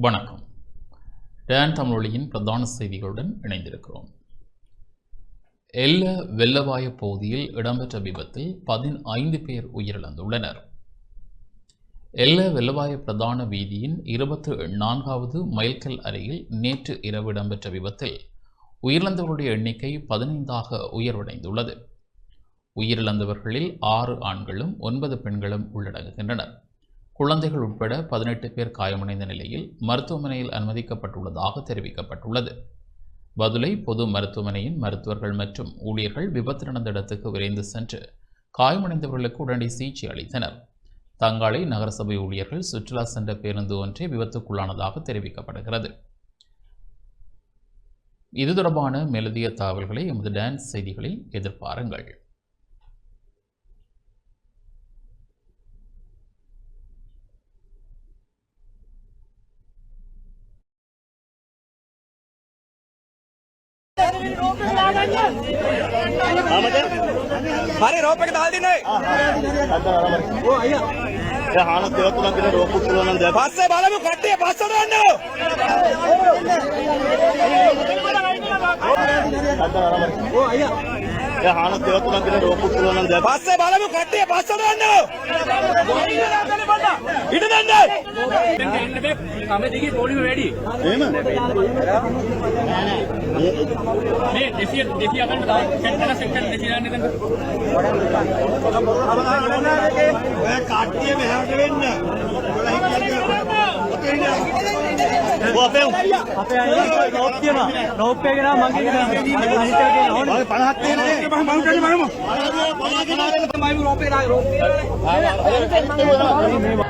வணக்கம். டேன் தமிழொலியின் பிரதான செய்திகளுடன் இணைந்திருக்கிறோம். எல்ல வெள்ளவாய பகுதியில் இடம்பெற்ற விபத்தில் பதினைந்து பேர் உயிரிழந்துள்ளனர். எல்ல வெள்ளவாய பிரதான வீதியின் இருபத்து நான்காவது மைல்கல் அருகில் நேற்று இரவு இடம்பெற்ற விபத்தில் உயிரிழந்தவர்களுடைய எண்ணிக்கை பதினைந்தாக உயர்வடைந்துள்ளது. உயிரிழந்தவர்களில் ஆறு ஆண்களும் ஒன்பது பெண்களும் உள்ளடங்குகின்றனர். குழந்தைகள் உட்பட பதினெட்டு பேர் காயமடைந்த நிலையில் மருத்துவமனையில் அனுமதிக்கப்பட்டுள்ளதாக தெரிவிக்கப்பட்டுள்ளது. பதுளை பொது மருத்துவமனையின் மருத்துவர்கள் மற்றும் ஊழியர்கள் விபத்து நடந்த இடத்துக்கு விரைந்து சென்று காயமடைந்தவர்களுக்கு உடனடி சிகிச்சை அளித்தனர். தங்காலை நகரசபை ஊழியர்கள் சுற்றுலா சென்ற பேருந்து ஒன்றே விபத்துக்குள்ளானதாக தெரிவிக்கப்படுகிறது. இது தொடர்பான மேலதிக தகவல்களை எமது டான்ஸ் செய்திகளில் எதிர்பாருங்கள். හරි රෝප එක දාල් දෙන්න හාන දෙක තුනක් දින රෝපු පුළුවන් දෙයක් පස්සේ බලමු කට්ටිය පස්සට යන්න ඒ හාන දෙක තුනක් දින රෝපු පුළුවන් දෙයක් පස්සේ බලමු කට්ටිය පස්සට යන්න ඉඩ දෙන්න කම දිගේ පොලිම වැඩි එහෙම මේ දෙසිය දෙසිය අකන්න සෙට්ටන සෙට්ටන දෙසිය යන්න දෙන්න ඔය කට්ටිය මෙහාට වෙන්න ඔය අපේ අපේ අයියා රෝප් තියනවා රෝප් එක නා මගේ අනිත් එකේ ඕනේ 50ක් තියෙනවා මම මම කන්නේ මම මම රෝප් එක රෝප් මට අපේ වාහනේ පොප ගන්නවා මට එහෙම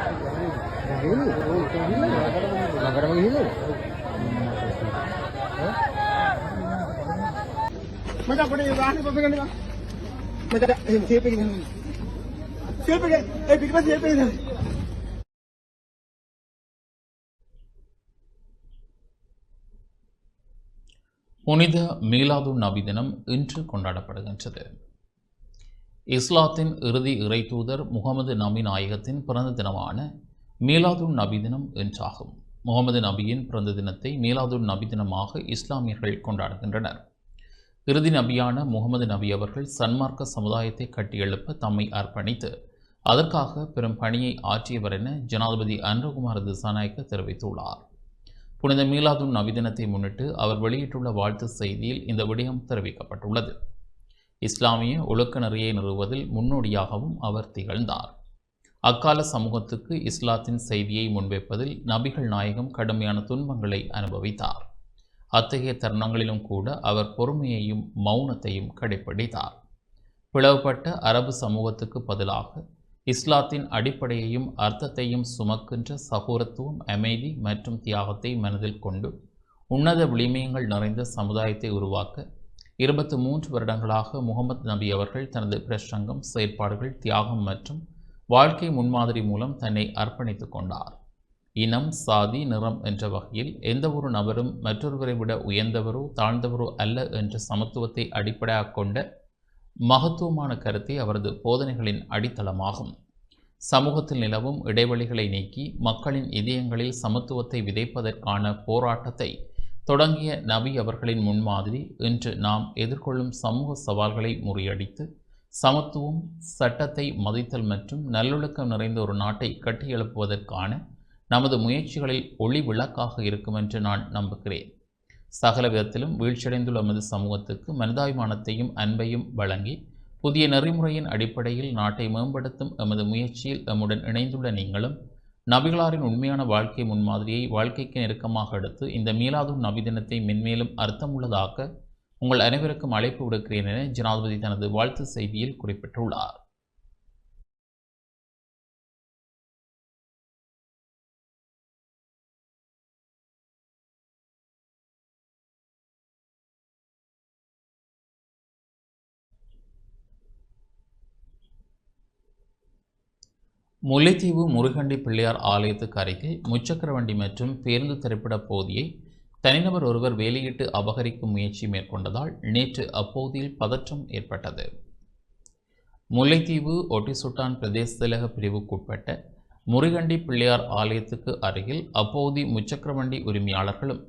புனித மீலாது நபி தினம் இன்று கொண்டாடப்படுகின்றது இஸ்லாத்தின் இறுதி இறைத்தூதர் முகமது நபி நாயகத்தின் பிறந்த தினமான மீலாதுல் நபி தினம் என்றாகும் முகமது நபியின் பிறந்த தினத்தை மீலாதுல் நபி தினமாக இஸ்லாமியர்கள் கொண்டாடுகின்றனர் இறுதி நபியான முகமது நபி அவர்கள் சன்மார்க்க சமுதாயத்தை கட்டியெழுப்ப தம்மை அர்ப்பணித்து அதற்காக பெரும் பணியை ஆற்றியவர் என ஜனாதிபதி அன்ரகுமார் திசாநாயக்க தெரிவித்துள்ளார். புனித மீலாதுன் நபி தினத்தை முன்னிட்டு அவர் வெளியிட்டுள்ள வாழ்த்து செய்தியில் இந்த விடயம் தெரிவிக்கப்பட்டுள்ளது. இஸ்லாமிய ஒழுக்க நெறியை நிறுவுவதில் முன்னோடியாகவும் அவர் திகழ்ந்தார். அக்கால சமூகத்துக்கு இஸ்லாத்தின் செய்தியை முன்வைப்பதில் நபிகள் நாயகம் கடுமையான துன்பங்களை அனுபவித்தார். அத்தகைய தருணங்களிலும் கூட அவர் பொறுமையையும் மௌனத்தையும் கடைப்பிடித்தார். பிளவுபட்ட அரபு சமூகத்துக்கு பதிலாக இஸ்லாத்தின் அடிப்படையையும் அர்த்தத்தையும் சுமக்கின்ற சகோரத்துவம் அமைதி மற்றும் தியாகத்தை மனதில் கொண்டு உன்னத விளிமயங்கள் நிறைந்த சமுதாயத்தை உருவாக்க இருபத்தி மூன்று வருடங்களாக முகமது நபி அவர்கள் தனது பிரசங்கம் செயற்பாடுகள் தியாகம் மற்றும் வாழ்க்கை முன்மாதிரி மூலம் தன்னை அர்ப்பணித்துக் கொண்டார். இனம் சாதி நிறம் என்ற வகையில் எந்த ஒரு நபரும் மற்றொருவரை விட உயர்ந்தவரோ தாழ்ந்தவரோ அல்ல என்ற சமத்துவத்தை அடிப்படையாக கொண்ட மகத்துவமான கருத்தை அவரது போதனைகளின் அடித்தளமாகும். சமூகத்தில் நிலவும் இடைவெளிகளை நீக்கி மக்களின் இதயங்களில் சமத்துவத்தை விதைப்பதற்கான போராட்டத்தை தொடங்கிய நபி அவர்களின் முன்மாதிரி இன்று நாம் எதிர்கொள்ளும் சமூக சவால்களை முறியடித்து சமத்துவம் சட்டத்தை மதித்தல் மற்றும் நல்லொழுக்கம் நிறைந்த ஒரு நாட்டை கட்டியெழுப்புவதற்கான நமது முயற்சிகளில் ஒளி விளக்காக இருக்கும் என்று நான் நம்புகிறேன். சகல விதத்திலும் வீழ்ச்சியடைந்துள்ள நமது சமூகத்துக்கு மனிதாபிமானத்தையும் அன்பையும் வழங்கி புதிய நெறிமுறையின் அடிப்படையில் நாட்டை மேம்படுத்தும் எமது முயற்சியில் எம்முடன் இணைந்துள்ள நீங்களும் நபிகளாரின் உண்மையான வாழ்க்கை முன்மாதிரியை வாழ்க்கைக்கு நெருக்கமாக எடுத்து இந்த மீலாதுன் நபி தினத்தை மென்மேலும் அர்த்தமுள்ளதாக்க உங்கள் அனைவருக்கும் அழைப்பு விடுக்கிறேன் என ஜனாதிபதி தனது வாழ்த்து செய்தியில் குறிப்பிட்டுள்ளார். முல்லைத்தீவு முருகண்டி பிள்ளையார் ஆலயத்துக்கு அருகில் முச்சக்கர வண்டி மற்றும் பேருந்து திரைப்பட போதியை தனிநபர் ஒருவர் வேலையிட்டு அபகரிக்கும் முயற்சி மேற்கொண்டதால் நேற்று அப்போதியில் பதற்றம் ஏற்பட்டது. முல்லைத்தீவு ஒட்டிசுட்டான் பிரதேச திலக பிரிவுக்குட்பட்ட முருகண்டி பிள்ளையார் ஆலயத்துக்கு அருகில் அப்போதி முச்சக்கர வண்டி உரிமையாளர்களும்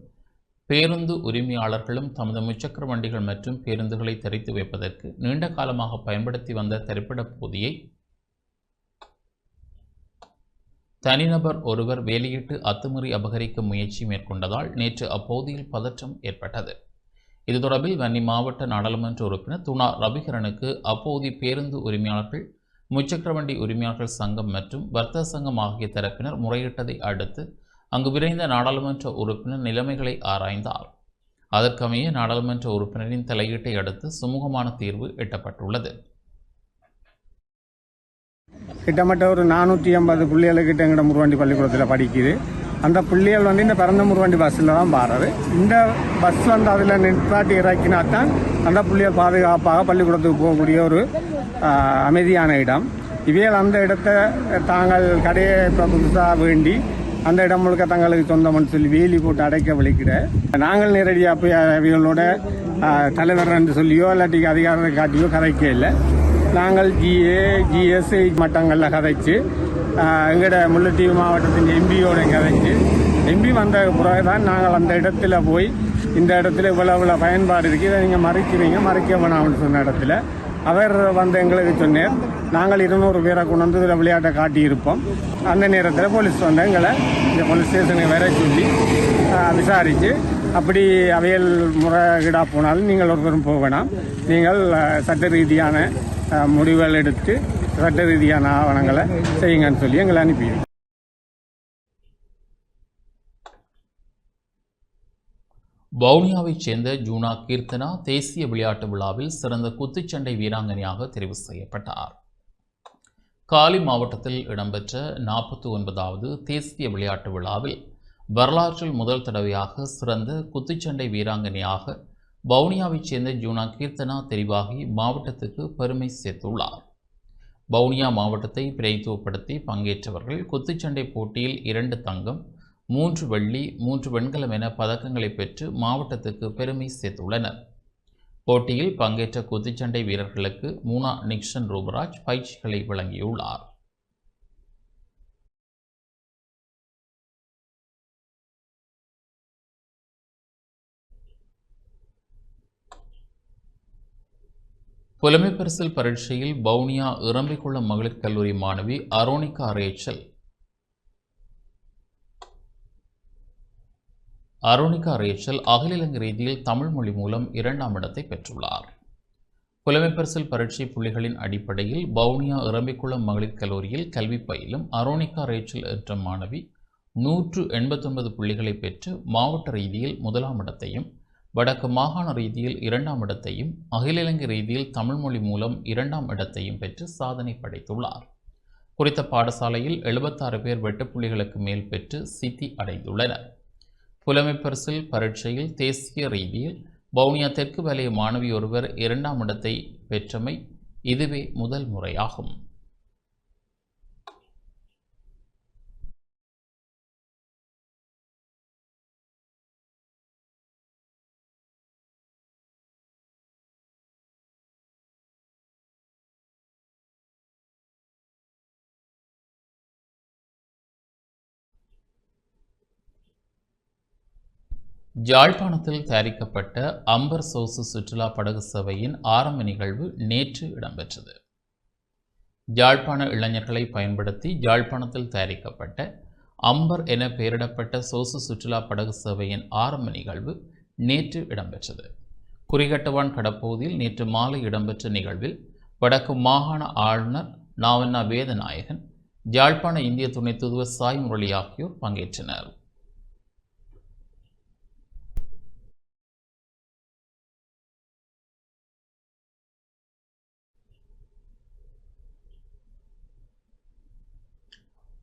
பேருந்து உரிமையாளர்களும் தமது முச்சக்கர வண்டிகள் மற்றும் பேருந்துகளை தெரித்து வைப்பதற்கு நீண்ட காலமாக பயன்படுத்தி வந்த திரைப்பட போதியை தனிநபர் ஒருவர் வேலையிட்டு அத்துமீறி அபகரிக்கும் முயற்சி மேற்கொண்டதால் நேற்று அப்பகுதியில் பதற்றம் ஏற்பட்டது. இது தொடர்பில் வன்னி மாவட்ட நாடாளுமன்ற உறுப்பினர் துணா ரவிகரனுக்கு அப்போதி பேருந்து உரிமையாளர்கள் முச்சக்கர வண்டி உரிமையாளர்கள் சங்கம் மற்றும் வர்த்தக சங்கம் ஆகிய தரப்பினர் முறையிட்டதை அடுத்து அங்கு விரைந்த நாடாளுமன்ற உறுப்பினர் நிலைமைகளை ஆராய்ந்தார். அதற்கமைய நாடாளுமன்ற உறுப்பினரின் தலையீட்டை அடுத்து சுமூகமான தீர்வு எட்டப்பட்டுள்ளது. கிட்டத்தட்ட ஒரு நானூற்றி ஐம்பது பிள்ளைகளுக்கிட்ட எங்கட முருவாண்டி பள்ளிக்கூடத்தில் படிக்குது. அந்த பிள்ளைகள் வந்து இந்த பிறந்த முருவாண்டி பஸ்ஸில் தான் பாடுறது இந்த பஸ் வந்து அதில் நிற்பாட்டி இறக்கினா தான் அந்த பிள்ளைகள் பாதுகாப்பாக பள்ளிக்கூடத்துக்கு போகக்கூடிய ஒரு அமைதியான இடம். இவையில் அந்த இடத்தை தாங்கள் கடையை இப்போ புதுசாக வேண்டி அந்த இடம் முழுக்க தங்களுக்கு சொந்தம்னு சொல்லி வேலி போட்டு அடைக்க வலிக்கிற நாங்கள் நேரடியாக போய் அவைகளோட தலைவர் என்று சொல்லியோ இல்லாட்டி அதிகாரத்தை காட்டியோ கதைக்க இல்லை. நாங்கள் ஜிஏ ஜிஎஸ்ஐ மட்டங்களில் கதைச்சு எங்களோட முல்லைத்தீவு மாவட்டத்தின் எம்பியோட கதைச்சு. எம்பி வந்த பிறகு தான் நாங்கள் அந்த இடத்துல போய் இந்த இடத்துல இவ்வளோ இவ்வளோ பயன்பாடு இருக்குது இதை நீங்கள் மறைக்கிறீங்க மறைக்க வேணாம்னு சொன்ன இடத்துல அவர் வந்து எங்களுக்கு சொன்னார் நாங்கள் இருநூறு பேரை கொண்டு வந்து இதில் விளையாட்டை காட்டியிருப்போம். அந்த நேரத்தில் போலீஸ் வந்து எங்களை இந்த போலீஸ் ஸ்டேஷனுக்கு வர சொல்லி விசாரித்து அப்படி அவையல் முறைகீடாக போனாலும் நீங்கள் ஒருவரும் போக வேணாம். நீங்கள் சட்ட ரீதியான முடிவுகள் எடுத்து சட்ட ரீதியான ஆவணங்களை செய்யுங்கன்னு சொல்லி எங்களை அனுப்பிடுவோம் வவுனியாவைச் சேர்ந்த ஜூனா கீர்த்தனா தேசிய விளையாட்டு விழாவில் சிறந்த குத்துச்சண்டை வீராங்கனையாக தெரிவு செய்யப்பட்டார். காலி மாவட்டத்தில் இடம்பெற்ற நாற்பத்தி ஒன்பதாவது தேசிய விளையாட்டு விழாவில் வரலாற்றில் முதல் தடவையாக சிறந்த குத்துச்சண்டை வீராங்கனையாக வவுனியாவைச் சேர்ந்த ஜூனா கீர்த்தனா தெரிவாகி மாவட்டத்துக்கு பெருமை சேர்த்துள்ளார். வவுனியா மாவட்டத்தை பிரதித்துவப்படுத்தி பங்கேற்றவர்கள் குத்துச்சண்டை போட்டியில் இரண்டு தங்கம் மூன்று வெள்ளி மூன்று வெண்கலம் என பதக்கங்களை பெற்று மாவட்டத்துக்கு பெருமை சேர்த்துள்ளனர். போட்டியில் பங்கேற்ற குத்துச்சண்டை வீரர்களுக்கு மூனா நிக்ஷன் ரூபராஜ் பயிற்சிகளை வழங்கியுள்ளார். புலமை பரீட்சையில் பவுனியா இறம்பிக்குளம் மகளிர் கல்லூரி மாணவி அரோனிகா ரேச்சல். அரோனிகா ரேச்சல் அகில இலங்கை ரீதியில் தமிழ் மொழி மூலம் இரண்டாம் இடத்தை பெற்றுள்ளார். புலமை பரீட்சை புள்ளிகளின் அடிப்படையில் பவுனியா இறம்பிக்குளம் மகளிர் கல்லூரியில் கல்வி பயிலும் அரோனிகா ரேச்சல் என்ற மாணவி நூற்று எண்பத்தொன்பது புள்ளிகளை பெற்று மாவட்ட ரீதியில் முதலாம் இடத்தையும் வடக்கு மாகாண ரீதியில் இரண்டாம் இடத்தையும் அகில இலங்கை ரீதியில் தமிழ்மொழி மூலம் இரண்டாம் இடத்தையும் பெற்று சாதனை படைத்துள்ளார். குறித்த பாடசாலையில் எழுபத்தாறு பேர் வெட்டுப்புள்ளிகளுக்கு மேல் பெற்று சித்தி அடைந்துள்ளனர். புலமைப்பரிசில் பரீட்சையில் தேசிய ரீதியில் வவுனியா தெற்கு வலய மாணவி ஒருவர் இரண்டாம் இடத்தை பெற்றமை இதுவே முதல் முறையாகும். யாழ்ப்பாணத்தில் தயாரிக்கப்பட்ட அம்பர் சோசு சுற்றுலா படகு சேவையின் ஆரம்ப நிகழ்வு நேற்று இடம்பெற்றது. யாழ்ப்பாண இளைஞர்களை பயன்படுத்தி யாழ்ப்பாணத்தில் தயாரிக்கப்பட்ட அம்பர் என பெயரிடப்பட்ட சோசு சுற்றுலா படகு சேவையின் ஆரம்ப நிகழ்வு நேற்று இடம்பெற்றது. குறிகட்டவான் கடப்பகுதியில் நேற்று மாலை இடம்பெற்ற நிகழ்வில் வடக்கு மாகாண ஆளுநர் நாவண்ணா வேதநாயகன் யாழ்ப்பாண இந்திய துணை தூதுவர் சாய் முரளி ஆகியோர் பங்கேற்றனர்.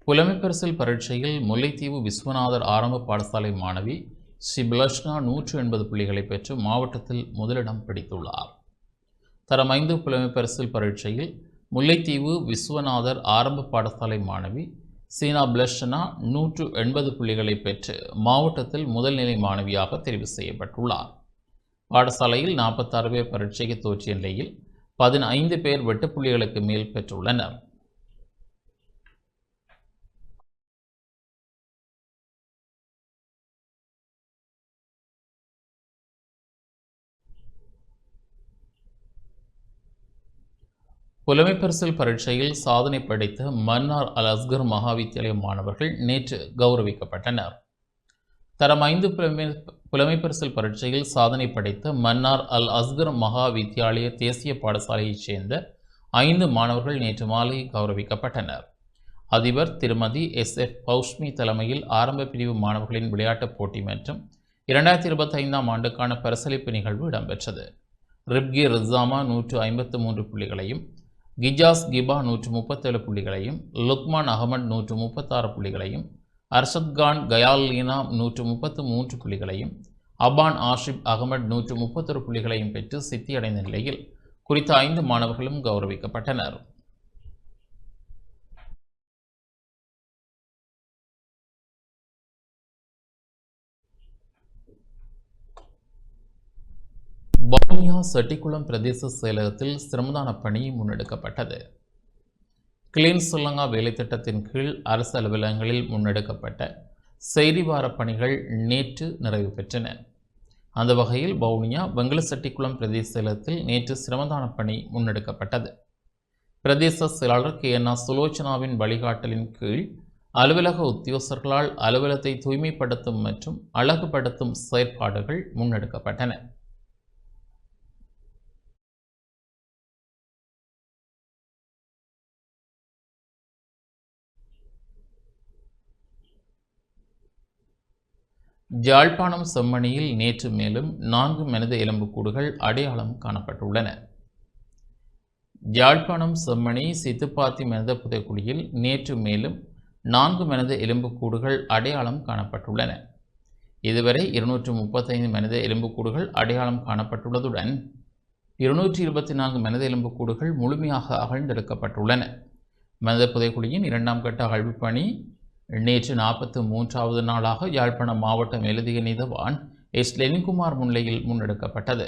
புலமைப்பரிசில் பரீட்சையில் முல்லைத்தீவு விஸ்வநாதர் ஆரம்ப பாடசாலை மாணவி ஸ்ரீ பிலஷ்னா நூற்று எண்பது புள்ளிகளை பெற்று மாவட்டத்தில் முதலிடம் பிடித்துள்ளார். தரம் ஐந்து புலமைப்பரிசில் பரீட்சையில் முல்லைத்தீவு விஸ்வநாதர் ஆரம்ப பாடசாலை மாணவி சீனா பிளஷ்னா நூற்று எண்பது புள்ளிகளை பெற்று மாவட்டத்தில் முதல்நிலை மாணவியாக தெரிவு செய்யப்பட்டுள்ளார். பாடசாலையில் நாற்பத்தாறு பேர் பரீட்சைக்கு தோற்றிய நிலையில் பதினைந்து பேர் வெட்டுப்புள்ளிகளுக்கு மேல் பெற்றுள்ளனர். புலமைப்பரிசில் பரீட்சையில் சாதனை படைத்த மன்னார் அல் அஸ்கர் மகாவித்தியாலய மாணவர்கள் நேற்று கௌரவிக்கப்பட்டனர். தரம் ஐந்து புலமை புலமைப்பரிசில் பரீட்சையில் சாதனை படைத்த மன்னார் அல் அஸ்கர் மகா வித்தியாலய தேசிய பாடசாலையைச் சேர்ந்த ஐந்து மாணவர்கள் நேற்று மாலை கௌரவிக்கப்பட்டனர். அதிபர் திருமதி எஸ். எஃப். பௌஷ்மி தலைமையில் ஆரம்ப பிரிவு மாணவர்களின் விளையாட்டுப் போட்டி மற்றும் இரண்டாயிரத்தி இருபத்தைந்தாம் ஆண்டுக்கான பரிசளிப்பு நிகழ்வு இடம்பெற்றது. ரிப்கி ரிசாமா நூற்று ஐம்பத்து மூன்று புள்ளிகளையும் கிஜாஸ் கிபா நூற்று முப்பத்தேழு புள்ளிகளையும் லுக்மான் அகமது நூற்று முப்பத்தாறு புள்ளிகளையும் அர்ஷத் கான் கயால் லீனா நூற்று முப்பத்து மூன்று புள்ளிகளையும் அபான் ஆஷிப் அகமட் நூற்று முப்பத்தொரு புள்ளிகளையும் பெற்று சித்தியடைந்த நிலையில் குறித்த ஐந்து மாணவர்களும் கௌரவிக்கப்பட்டனர். வவுனியா செட்டிக்குளம் பிரதேச செயலகத்தில் சிரமதான பணி முன்னெடுக்கப்பட்டது. கிளீன் சுல்லங்கா வேலைத்திட்டத்தின் கீழ் அரசு அலுவலகங்களில் முன்னெடுக்கப்பட்ட செய்திவார பணிகள் நேற்று நிறைவு பெற்றன. அந்த வகையில் வவுனியா வெங்கலசெட்டிக்குளம் பிரதேச செயலகத்தில் நேற்று சிரமதான பணி முன்னெடுக்கப்பட்டது. பிரதேச செயலாளர் கே. என். சுலோச்சனாவின் வழிகாட்டலின் கீழ் அலுவலக உத்தியோகஸ்தர்களால் அலுவலகத்தை தூய்மைப்படுத்தும் மற்றும் அழகுபடுத்தும் செயற்பாடுகள் முன்னெடுக்கப்பட்டன. ஜாழ்ப்பாணம் செம்மணியில் நேற்று மேலும் நான்கு மனித எலும்புக்கூடுகள் அடையாளம் காணப்பட்டுள்ளன. ஜாழ்ப்பாணம் செம்மணி சித்துப்பாத்தி மனித புதைக்குழியில் நேற்று மேலும் நான்கு மனித எலும்புக்கூடுகள் அடையாளம் காணப்பட்டுள்ளன. இதுவரை இருநூற்று முப்பத்தைந்து மனித எலும்புக்கூடுகள் அடையாளம் காணப்பட்டுள்ளதுடன் இருநூற்றி இருபத்தி நான்கு மனித எலும்புக்கூடுகள் முழுமையாக அகழ்ந்தெடுக்கப்பட்டுள்ளன. மனித புதைக்குழியின் இரண்டாம் கட்ட அகழ்வுப் பணி நேற்று நாற்பத்து மூன்றாவது நாளாக யாழ்ப்பாணம் மாவட்டம் எழுதிய நீதவான் எஸ் லெனின்குமார் முன்னிலையில் முன்னெடுக்கப்பட்டது.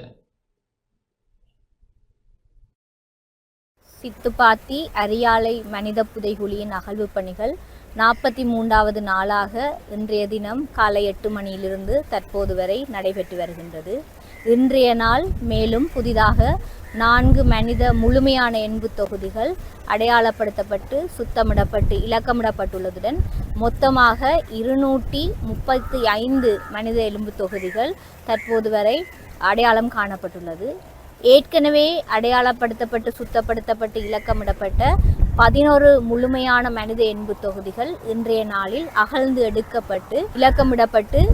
சித்துப்பாத்தி அரியாலை மனித புதைகுழியின் அகழ்வு பணிகள் நாற்பத்தி மூன்றாவது நாளாக இன்றைய தினம் காலை எட்டு மணியிலிருந்து தற்போது வரை நடைபெற்று வருகின்றது. இன்றைய நாள் மேலும் புதிதாக நான்கு மனித முழுமையான எண்பு தொகுதிகள் அடையாளப்படுத்தப்பட்டு சுத்தமிடப்பட்டு இலக்கமிடப்பட்டுள்ளதுடன் மொத்தமாக இருநூற்றி முப்பத்தி ஐந்து மனித எலும்பு தொகுதிகள் தற்போது வரை அடையாளம் காணப்பட்டுள்ளது. ஏற்கனவே அடையாளப்படுத்தப்பட்டு சுத்தப்படுத்தப்பட்டு இலக்கமிடப்பட்ட பதினோரு முழுமையான மனித எண்பு தொகுதிகள் இன்றைய நாளில் அகழ்ந்து எடுக்கப்பட்டு இலக்கமிடப்பட்டு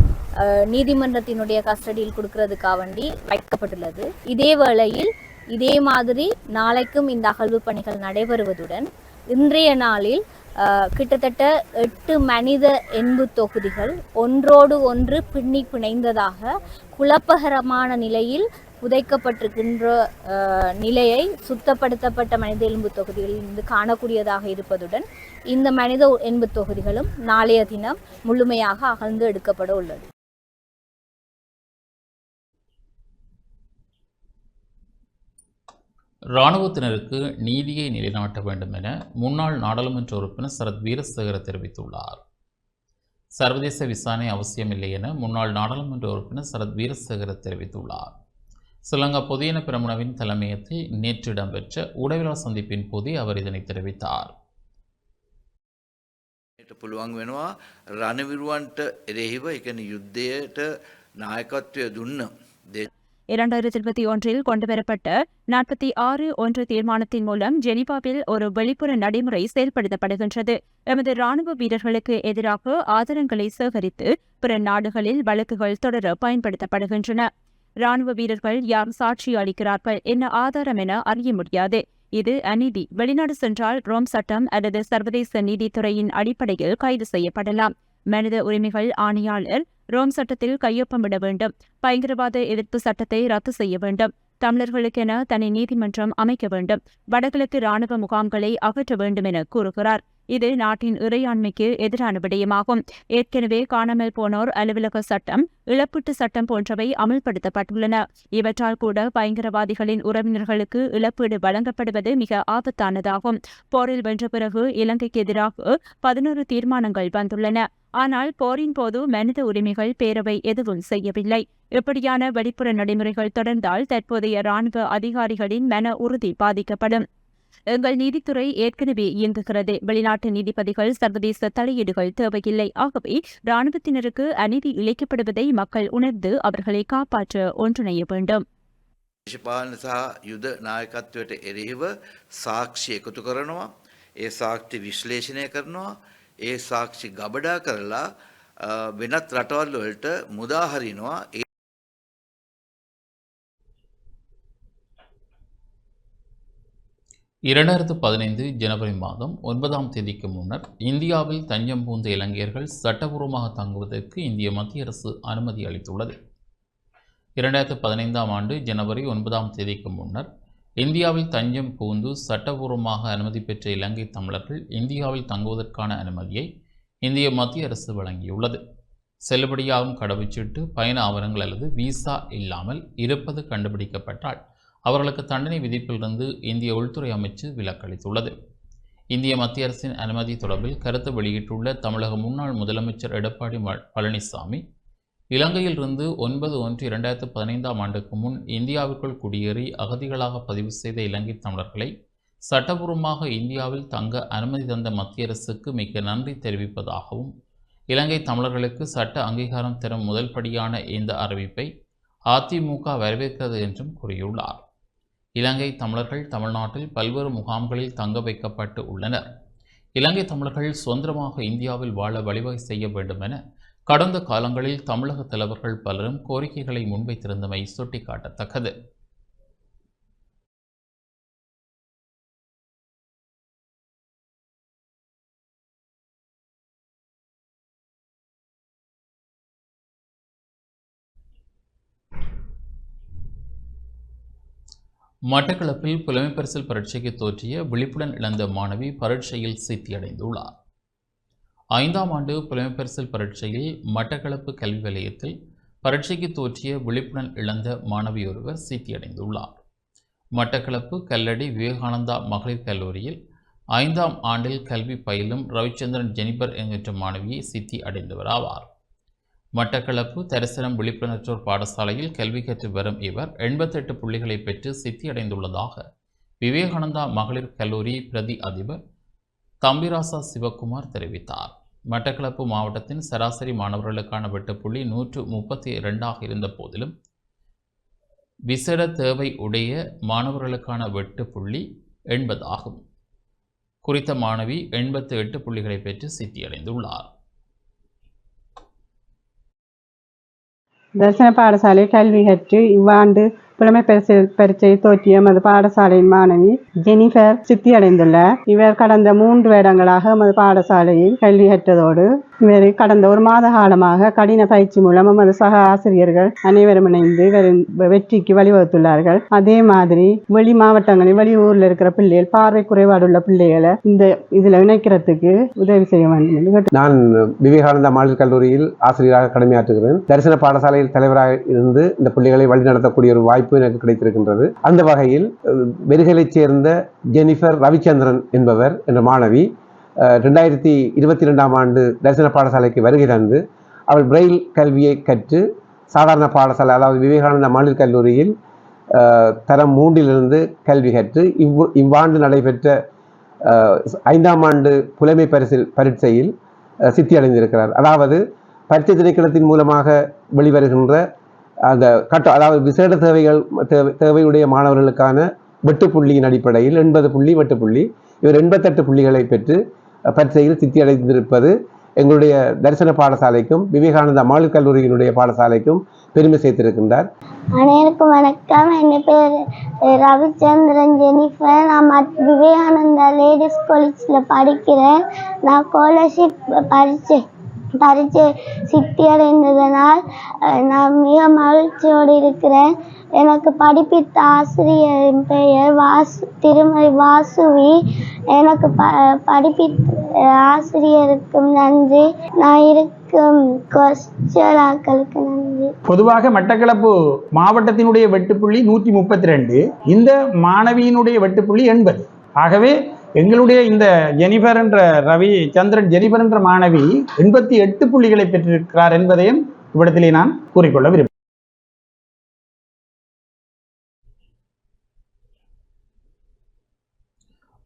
நீதிமன்றத்தினுடைய கஸ்டடியில் கொடுக்கறதுக்காக வேண்டி வைக்கப்பட்டுள்ளது. இதே வேளையில் இதே மாதிரி நாளைக்கும் இந்த அகழ்வு பணிகள் நடைபெறுவதுடன் இன்றைய நாளில் கிட்டத்தட்ட எட்டு மனித எண்பு தொகுதிகள் ஒன்றோடு ஒன்று பின்னி பிணைந்ததாக குழப்பகரமான நிலையில் புதைக்கப்பட்டிருக்கின்ற நிலையை சுத்தப்படுத்தப்பட்ட மனித எலும்பு தொகுதிகளிலிருந்து காணக்கூடியதாக இருப்பதுடன் இந்த மனித எலும்பு தொகுதிகளும் நாளைய தினம் முழுமையாக அகழ்ந்து எடுக்கப்பட உள்ளது. இராணுவத்தினருக்கு நீதியை நிலைநாட்ட வேண்டும் என முன்னாள் நாடாளுமன்ற உறுப்பினர் சரத் வீரசேகர தெரிவித்துள்ளார் சர்வதேச விசாரணை அவசியமில்லை என முன்னாள் நாடாளுமன்ற உறுப்பினர் சரத் வீரசேகர தெரிவித்துள்ளார் ஸ்ரீலங்கா பொதியன பிரமுனவின் தலைமையத்தில் நேற்று இடம்பெற்ற ஊடகவியலாளர் சந்திப்பின் போதே அவர் இதனை தெரிவித்தார் ට පුළුවන් වෙනවා රණවිරුවන්ට එරෙහිව එකන යුද්ධයට නායකත්වය දුන්න දෙ இரண்டாயிரத்தி இருபத்தி ஒன்றில் கொண்டுவரப்பட்ட நாற்பத்தி ஆறு ஒன்று தீர்மானத்தின் மூலம் ஜெனிவாவில் ஒரு வெளிப்புற நடைமுறை செயல்படுத்தப்படுகின்றது. எமது ராணுவ வீரர்களுக்கு எதிராக ஆதாரங்களை சேகரித்து பிற நாடுகளில் வழக்குகள் தொடர பயன்படுத்தப்படுகின்றன. ராணுவ வீரர்கள் யார் சாட்சி அளிக்கிறார்கள் என்ன ஆதாரம் என அறிய முடியாது. இது அநீதி. வெளிநாடு சென்றால் ரோம் சட்டம் அல்லது சர்வதேச நீதித்துறையின் அடிப்படையில் கைது செய்யப்படலாம். மனித உரிமைகள் ஆணையாளர் ரோம் சட்டத்தில் கையொப்பமிட வேண்டும். பயங்கரவாத எதிர்ப்பு சட்டத்தை ரத்து செய்ய வேண்டும். தமிழர்களுக்கென தனி நீதிமன்றம் அமைக்க வேண்டும். வடகிழக்கு ராணுவ முகாம்களை அகற்ற வேண்டும் என கூறுகிறார். இது நாட்டின் இறையாண்மைக்கு எதிரான விடயமாகும். ஏற்கனவே காணாமல் போனோர் அலுவலக சட்டம் இழப்பீட்டு சட்டம் போன்றவை அமல்படுத்தப்பட்டுள்ளன. இவற்றால் கூட பயங்கரவாதிகளின் உறவினர்களுக்கு இழப்பீடு வழங்கப்படுவது மிக ஆபத்தானதாகும். போரில் வென்ற பிறகு இலங்கைக்கு எதிராக பதினோரு தீர்மானங்கள் வந்துள்ளன. ஆனால் போரின் போது மனித உரிமைகள் பேரவை எதுவும் செய்யவில்லை. இப்படியான வெளிப்புற நடைமுறைகள் தொடர்ந்தால் தற்போதைய ராணுவ அதிகாரிகளின் மன உறுதி பாதிக்கப்படும். எங்கள் நீதித்துறை ஏற்கனவே இயங்குகிறது வெளிநாட்டு நீதிபதிகள் சர்வதேச தலையீடுகள் தேவையில்லை ஆகவே ராணுவத்தினருக்கு அநீதி இழைக்கப்படுவதை மக்கள் உணர்ந்து அவர்களை காப்பாற்ற ஒன்றிணைய வேண்டும் දේශපාලන සහ යුද නායකත්වයට එරෙහිව සාක්ෂි එකතු කරනවා. ඒ සාක්ෂි විශ්ලේෂණය කරනවා. ඒ සාක්ෂි ගබඩා කරලා අ, වෙනත් රටවල් වලට මුදාහරිනවා. இரண்டாயிரத்து பதினைந்து ஜனவரி மாதம் ஒன்பதாம் தேதிக்கு முன்னர் இந்தியாவில் தஞ்சம் பூந்த இலங்கையர்கள் சட்டபூர்வமாக தங்குவதற்கு இந்திய மத்திய அரசு அனுமதி அளித்துள்ளது. இரண்டாயிரத்து பதினைந்தாம் ஆண்டு ஜனவரி ஒன்பதாம் தேதிக்கு முன்னர் இந்தியாவில் தஞ்சம் பூந்து சட்டபூர்வமாக அனுமதி பெற்ற இலங்கை தமிழர்கள் இந்தியாவில் தங்குவதற்கான அனுமதியை இந்திய மத்திய அரசு வழங்கியுள்ளது. செல்லுபடியாகும் கடவுச்சீட்டு பயண ஆவணங்கள் அல்லது விசா இல்லாமல் இருப்பது கண்டுபிடிக்கப்பட்டால் அவர்களுக்கு தண்டனை விதிப்பிலிருந்து இந்திய உள்துறை அமைச்சு விலக்களித்துள்ளது. இந்திய மத்திய அரசின் அனுமதி தொடர்பில் கருத்து வெளியிட்டுள்ள தமிழக முன்னாள் முதலமைச்சர் எடப்பாடி ம- பழனிசாமி இலங்கையிலிருந்து ஒன்பது ஒன்று இரண்டாயிரத்து பதினைந்தாம் ஆண்டுக்கு முன் இந்தியாவிற்குள் குடியேறி அகதிகளாக பதிவு செய்த இலங்கை தமிழர்களை சட்டபூர்வமாக இந்தியாவில் தங்க அனுமதி தந்த மத்திய அரசுக்கு மிக்க நன்றி தெரிவிப்பதாகவும் இலங்கை தமிழர்களுக்கு சட்ட அங்கீகாரம் தரும் முதல் படியான இந்த அறிவிப்பை அதிமுக வரவேற்கிறது என்றும் கூறியுள்ளார். இலங்கை தமிழர்கள் தமிழ்நாட்டில் பல்வேறு முகாம்களில் தங்க வைக்கப்பட்டு உள்ளனர். இலங்கை தமிழர்கள் சுதந்திரமாக இந்தியாவில் வாழ வழிவகை செய்ய வேண்டும் என கடந்த காலங்களில் தமிழக தலைவர்கள் பலரும் கோரிக்கைகளை முன்வைத்திருந்தமை சுட்டிக்காட்டத்தக்கது. மட்டக்களப்பில் புலமைப்பரிசில் பரீட்சைக்கு தோற்றிய விழிப்புடன் இழந்த மாணவி பரீட்சையில் சித்தியடைந்துள்ளார். ஐந்தாம் ஆண்டு புலமைப்பரிசில் பரீட்சையில் மட்டக்களப்பு கல்வி வலயத்தில் பரீட்சைக்கு தோற்றிய விழிப்புடன் இழந்த மாணவி ஒருவர் சித்தியடைந்துள்ளார். மட்டக்களப்பு கல்லடி விவேகானந்தா மகளிர் கல்லூரியில் ஐந்தாம் ஆண்டில் கல்வி பயிலும் ரவிச்சந்திரன் ஜெனிபர் என்கின்ற மாணவியை சித்தி அடைந்தவர் ஆவார் மட்டக்களப்பு தரிசனம் விழிப்புணர்ச்சோர் பாடசாலையில் கல்வி கற்று வரும் இவர் எண்பத்தெட்டு புள்ளிகளை பெற்று சித்தியடைந்துள்ளதாக விவேகானந்தா மகளிர் கல்லூரி பிரதி அதிபர் தம்பிராசா சிவக்குமார் தெரிவித்தார். மட்டக்களப்பு மாவட்டத்தின் சராசரி மாணவர்களுக்கான வெட்டுப்புள்ளி நூற்று முப்பத்தி இரண்டாக இருந்த போதிலும் விசேட தேவை உடைய மாணவர்களுக்கான வெட்டுப்புள்ளி எண்பது ஆகும் குறித்த மாணவி எண்பத்து எட்டு புள்ளிகளை பெற்று சித்தியடைந்துள்ளார். தர்சன பாடசாலை கல்வி கற்று இவ்வாண்டு புலமை பரிசை பரீட்சை தோற்றிய எமது பாடசாலையின் மாணவி ஜெனிஃபர் சித்தியடைந்துள்ளார் இவர் கடந்த மூன்று வருடங்களாக எமது பாடசாலையில் கல்வி கற்றதோடு இவர் கடந்த ஒரு மாத காலமாக கடின பயிற்சி மூலம் எமது சக ஆசிரியர்கள் அனைவரும் இணைந்து இவரின் வெற்றிக்கு வழிவகுத்துள்ளார்கள். அதே மாதிரி வெளி மாவட்டங்களில் வெளி ஊரில் இருக்கிற பிள்ளைகள் பார்வை குறைபாடு உள்ள பிள்ளைகளை இந்த இதில் இணைக்கிறதுக்கு உதவி செய்ய வேண்டும் நான் விவேகானந்தா மகளிர் கல்லூரியில் ஆசிரியராக கடமையாற்றுகிறேன். தரிசன பாடசாலையில் தலைவராக இருந்து இந்த பிள்ளைகளை வழிநடத்தக்கூடிய ஒரு வாய்ப்பு எனக்கு கிடைத்திருக்கின்றது. அந்த வகையில் அஹ், வெறுகலைச் சேர்ந்த ஜெனிஃபர் ரவிச்சந்திரன் என்பவர் என்ற மாணவி ரெண்டாயிரத்தி இருபத்தி ரெண்டாம் ஆண்டு தரிசன பாடசாலைக்கு வருகை தந்து அவள் பிரெயில் கல்வியை கற்று சாதாரண பாடசாலை அதாவது விவேகானந்தா மகளிர் கல்லூரியில் தரம் மூன்றிலிருந்து கல்வி கற்று இவ் இவ்வாண்டு நடைபெற்ற ஐந்தாம் ஆண்டு புலமை பரிசில் பரீட்சையில் சித்தி அடைந்திருக்கிறார் அதாவது பரீட்சை திணைக்களத்தின் மூலமாக வெளிவருகின்ற அந்த கட்ட அதாவது விசேட தேவைகள் தேவை தேவையுடைய மாணவர்களுக்கான வெட்டுப்புள்ளியின் அடிப்படையில் எண்பது புள்ளி வெட்டுப்புள்ளி இவர் எண்பத்தெட்டு புள்ளிகளை பெற்று பரிசையில் சித்தி சித்தியடைந்திருப்பது எங்களுடைய தரிசன பாடசாலைக்கும் விவேகானந்தா மகளிர் கல்லூரியினுடைய பாடசாலைக்கும் பெருமை சேர்த்திருக்கின்றார். அனைவருக்கும் வணக்கம். என் பேர் ரவிச்சந்திரன் ஜெனிஃபர். நான் விவேகானந்தா லேடிஸ் காலேஜில் படிக்கிறேன். நான் ஸ்காலர்ஷிப் பரீட்சை பரீட்சை சித்தி அடைந்ததனால் நான் மிக மகிழ்ச்சியோடு இருக்கிறேன். எனக்கு படிப்பித்த ஆசிரியரின் பெயர் வாசு திருமதி வாசுவி. எனக்கு ப படிப்பித்த ஆசிரியருக்கும் நன்றி. நான் இருக்கும் கொஸ்டலாக்களுக்கு நன்றி. பொதுவாக மட்டக்களப்பு மாவட்டத்தினுடைய வெட்டுப்புள்ளி நூற்றி முப்பத்தி ரெண்டு இந்த மாணவியினுடைய வெட்டுப்புள்ளி எண்பது. ஆகவே எங்களுடைய இந்த ஜெனிஃபர் என்ற ரவி சந்திரன் ஜெனிஃபர் என்ற மாணவி எண்பத்தி எட்டு புள்ளிகளை பெற்றிருக்கிறார் என்பதையும் இவ்விடத்திலே நான் கூறிக்கொள்ள விரும்புகிறேன்.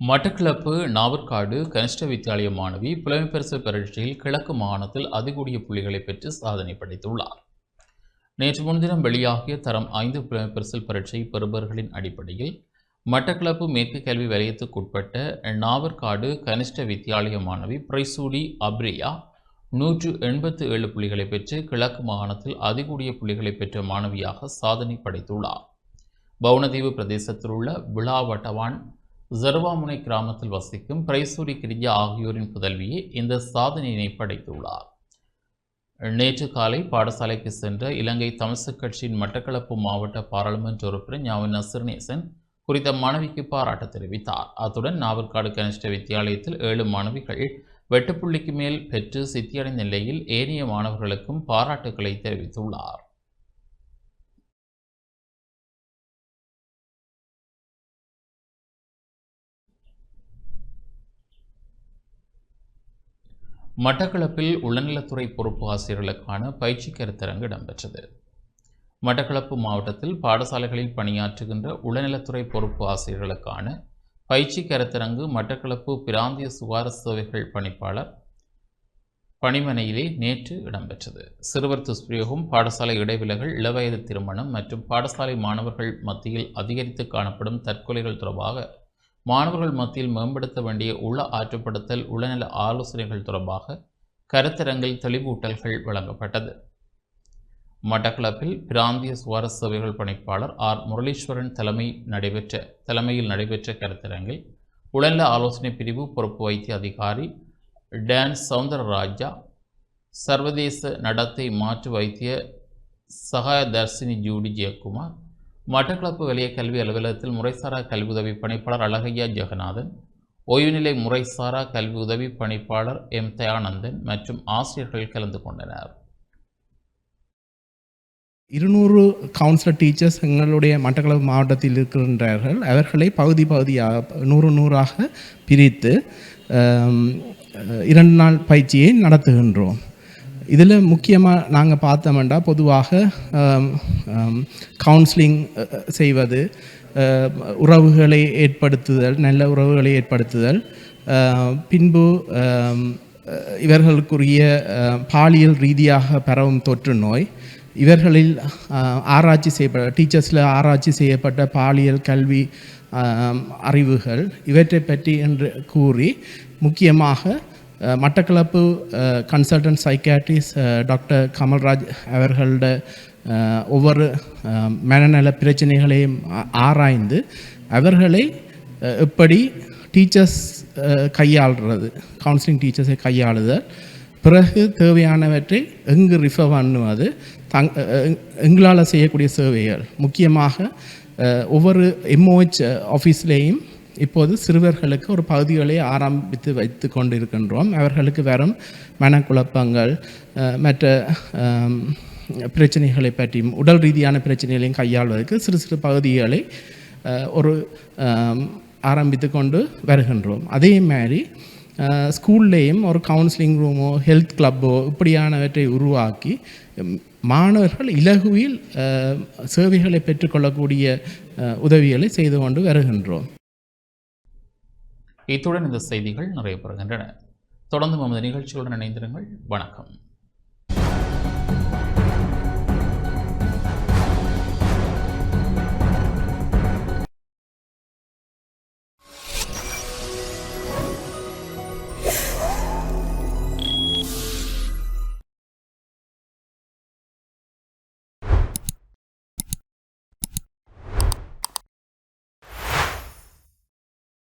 மட்டக்களப்பு நாவற்காடு கனிஷ்ட வித்தியாலய மாணவி புலமைப்பரிசு பரீட்சையில் கிழக்கு மாகாணத்தில் அதிகூடிய புள்ளிகளை பெற்று சாதனை படைத்துள்ளார். நேற்று முன்தினம் வெளியாகிய தரம் ஐந்து புலமைப்பரிசில் பரீட்சை பெறுபவர்களின் அடிப்படையில் மட்டக்களப்பு மேற்கு கல்வி வலயத்துக்குட்பட்ட நாவற்காடு கனிஷ்ட வித்தியாலய மாணவி பிரைசூடி அப்ரியா நூற்று எண்பத்து ஏழு புள்ளிகளை பெற்று கிழக்கு மாகாணத்தில் அதிகூடிய புள்ளிகளை பெற்ற மாணவியாக சாதனை படைத்துள்ளார் பவுனதீவு பிரதேசத்தில் உள்ள விழாவட்டவான் ஜெர்வாமுனை கிராமத்தில் வசிக்கும் பிரைசூரி கிரியா ஆகியோரின் புதல்வியே இந்த சாதனையினை படைத்துள்ளார் நேற்று காலை பாடசாலைக்கு சென்ற இலங்கை தமிழ்சக் கட்சியின் மட்டக்களப்பு மாவட்ட பாராளுமன்ற உறுப்பினர் ஞாவின் நசிர்நேசன் குறித்த மாணவிக்கு பாராட்டு தெரிவித்தார். அத்துடன் நாவற்காடு கனிஷ்ட வித்தியாலயத்தில் ஏழு மாணவிகள் வெட்டுப்புள்ளிக்கு மேல் பெற்று சித்தியடைந்த நிலையில் ஏனைய மாணவர்களுக்கும் பாராட்டுக்களை தெரிவித்துள்ளார். மட்டக்களப்பில் உளநலத்துறை பொறுப்பு ஆசிரியர்களுக்கான பயிற்சி கருத்தரங்கு இடம்பெற்றது. மட்டக்களப்பு மாவட்டத்தில் பாடசாலைகளில் பணியாற்றுகின்ற உளநலத்துறை பொறுப்பு ஆசிரியர்களுக்கான பயிற்சி கருத்தரங்கு மட்டக்களப்பு பிராந்திய சுகார சேவைகள் பணிப்பாளர் பணிமனையிலே நேற்று இடம்பெற்றது. சிறுவர் துஷ்பிரயோகம் பாடசாலை இடைவிலகல் இளவயது திருமணம் மற்றும் பாடசாலை மாணவர்கள் மத்தியில் அதிகரித்து காணப்படும் தற்கொலைகள் தொடர்பாக மாணவர்கள் மத்தியில் மேம்படுத்த வேண்டிய உள ஆற்றுப்படுத்தல் உளநல ஆலோசனைகள் தொடர்பாக கருத்தரங்கில் தெளிவூட்டல்கள் வழங்கப்பட்டது. மட்டக்களப்பில் பிராந்திய சுவார சேவைகள் பணிப்பாளர் ஆர் முரளீஸ்வரன் தலைமை நடைபெற்ற தலைமையில் நடைபெற்ற கருத்தரங்கில் உடல்நல ஆலோசனை பிரிவு பொறுப்பு வைத்திய அதிகாரி டான் சவுந்தரராஜா சர்வதேச நடத்தை மாற்று வைத்திய சகாய தர்சினி ஜூடி ஜெயக்குமார் மட்டக்களப்பு வலய கல்வி அலுவலகத்தில் முறைசாரா கல்வி உதவி பணிப்பாளர் அழகையா ஜெகநாதன் ஓய்வுநிலை முறைசாரா கல்வி உதவி பணிப்பாளர் எம் தயானந்தன் மற்றும் ஆசிரியர்கள் கலந்து கொண்டனர். இருநூறு கவுன்சிலர் டீச்சர்ஸ் எங்களுடைய மட்டக்களப்பு மாவட்டத்தில் இருக்கின்றார்கள். அவர்களை பகுதி பகுதியாக நூறு நூறாக பிரித்து இரண்டு நாள் பயிற்சியை நடத்துகின்றோம். இதில் முக்கியமாக நாங்கள் பார்த்தோம்னா பொதுவாக கவுன்சிலிங் செய்வது உறவுகளை ஏற்படுத்துதல் நல்ல உறவுகளை ஏற்படுத்துதல் பின்பு இவர்களுக்குரிய பாலியல் ரீதியாக பரவும் தொற்று நோய் இவர்களில் ஆராய்ச்சி செய்யப்பட்ட டீச்சர்ஸில் ஆராய்ச்சி செய்யப்பட்ட பாலியல் கல்வி அறிவுகள் இவற்றை பற்றி என்று கூறி முக்கியமாக Mattakkalappu consultant psychiatrist doctor Kamalraj அவர்களோட ஒவ்வொரு மனநல பிரச்சனைகளையும் ஆராய்ந்து அவர்களை எப்படி டீச்சர்ஸ் கையாளுறது கவுன்சிலிங் டீச்சர்ஸை கையாளுதல் பிறகு தேவையானவற்றை எங்கு ரிஃபர் பண்ணுவது? தங் எங்களால் செய்யக்கூடிய சேவைகள். முக்கியமாக ஒவ்வொரு எம்ஓஹெச் ஆஃபீஸ்லேயும் இப்போது சிறுவர்களுக்கு ஒரு பகுதிகளை ஆரம்பித்து வைத்து கொண்டு இருக்கின்றோம் அவர்களுக்கு வரும் மனக்குழப்பங்கள் மற்ற பிரச்சனைகளை பற்றியும் உடல் ரீதியான பிரச்சனைகளையும் கையாள்வதற்கு சிறு சிறு பகுதிகளை ஒரு ஆரம்பித்து கொண்டு வருகின்றோம். அதே மாதிரி ஸ்கூல்லேயும் ஒரு கவுன்சிலிங் ரூமோ ஹெல்த் கிளப்போ இப்படியானவற்றை உருவாக்கி மாணவர்கள் இலகுவில் சேவைகளை பெற்றுக்கொள்ளக்கூடிய உதவிகளை செய்து கொண்டு வருகின்றோம் இத்துடன் இந்த செய்திகள் நிறைவு பெறுகின்றன தொடர்ந்து நமது நிகழ்ச்சியுடன் இணைந்திருங்கள் வணக்கம்